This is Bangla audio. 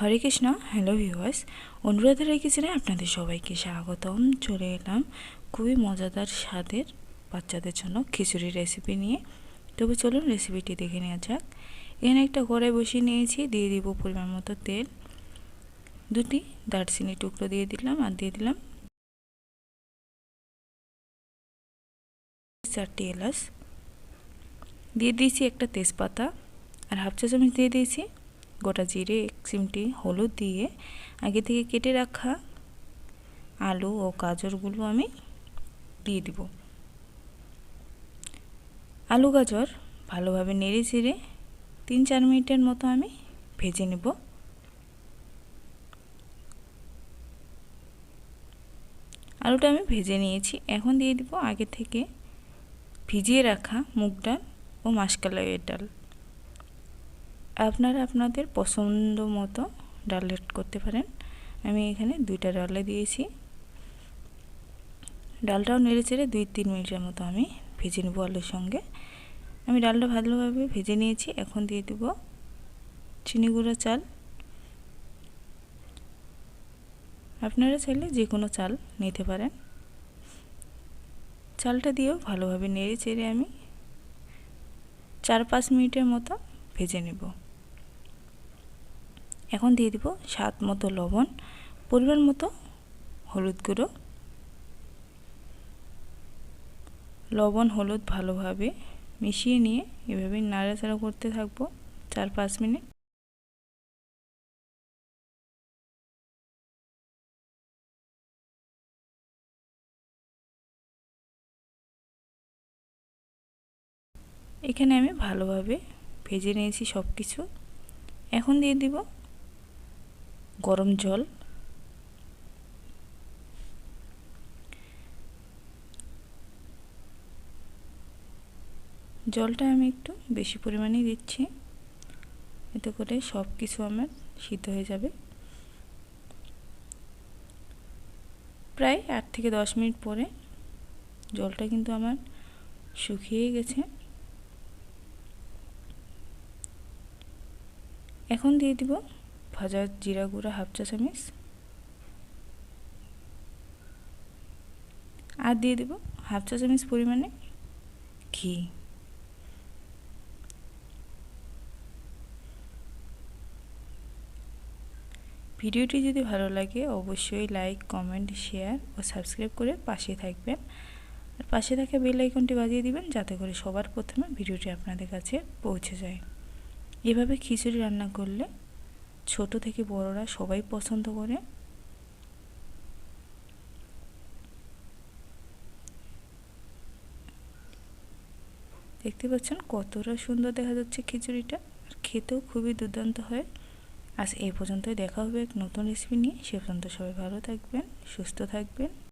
Hare Krishna, hello viewers. অনুরাধার কিচেনে আপনাদের সবাইকে স্বাগতম। চলে এলাম খুবই মজাদার স্বাদের বাচ্চাদের জন্য খিচুড়ি রেসিপি নিয়ে। তবে চলুন রেসিপিটি দেখে নেওয়া যাক। এখানে একটা কড়াই বসিয়ে নিয়েছি, দিয়ে দিব পরিমাণ মতো তেল। দুটি দারচিনি টুকরো দিয়ে দিলাম আর দিয়ে দিলাম চারটি এলাচ। দিয়ে দিয়েছি একটা তেজপাতা আর হাফ চা চামচ দিয়ে দিয়েছি গোটা জিরে এক চিমটি হলুদ দিয়ে আগে থেকে কেটে রাখা আলু ও গাজরগুলো আমি দিয়ে দিব। আলু, গাজর ভালোভাবে নেড়ে চেড়ে তিন চার মিনিটের মতো আমি ভেজে নেব। আলুটা আমি ভেজে নিয়েছি। এখন দিয়ে দিব আগে থেকে ভিজিয়ে রাখা মুগ ডাল ও মাসকালাইয়ের ডাল। আপনারা আপনাদের পছন্দ মতো ডাল এড করতে পারেন। আমি এখানে দুইটা ডালে দিয়েছি। ডালটাও নেড়ে চেড়ে দুই তিন মিনিটের মতো আমি ভেজে নেব আলুর সঙ্গে। আমি ডালটা ভালোভাবে ভেজে নিয়েছি। এখন দিয়ে দেব চিনি গুঁড়া চাল। আপনারা চাইলে যে কোনো চাল নিতে পারেন। চালটা দিয়েও ভালোভাবে নেড়ে চেড়ে আমি চার পাঁচ মিনিটের মতো ভেজে নেব। এখন দিয়ে দিব স্বাদ মতো লবণ, পরিমাণ মতো হলুদ গুঁড়ো। লবণ, হলুদ ভালোভাবে মিশিয়ে নিয়ে এভাবে নাড়াচাড়া করতে থাকব চার পাঁচ মিনিট। এখানে আমি ভালোভাবে ভেজে নিয়েছি সব কিছু এখন দিয়ে দিব গরম জল। জলটা আমি একটু বেশি পরিমাণেই দিচ্ছি। এতে করে সব কিছু আমার সিদ্ধ হয়ে যাবে। প্রায় আট থেকে দশ মিনিট পরে জলটা কিন্তু আমার শুকিয়ে গেছে। এখন দিয়ে দিব ভাজা জিরা গুঁড়া হাফ চা চামচ। আর দিয়ে দেব হাফ চা চামচ পরিমাণে ঘি। ভিডিওটি যদি ভালো লাগে, অবশ্যই লাইক, কমেন্ট, শেয়ার ও সাবস্ক্রাইব করে পাশে থাকবেন। আর পাশে থাকা বেল আইকনটি বাজিয়ে দিবেন, যাতে করে সবার প্রথমে ভিডিওটি আপনাদের কাছে পৌঁছে যায়। এভাবে খিচুড়ি রান্না করলে ছোট থেকে বড়রা সবাই পছন্দ করে। দেখতে পাচ্ছেন কতটা সুন্দর দেখা যাচ্ছে খিচুড়িটা। আর খেতেও খুবই দুর্দান্ত হয়। আজ এই পর্যন্তই দেখা হবে এক নতুন রেসিপি নিয়ে। সে পর্যন্ত সবাই ভালো থাকবেন, সুস্থ থাকবেন।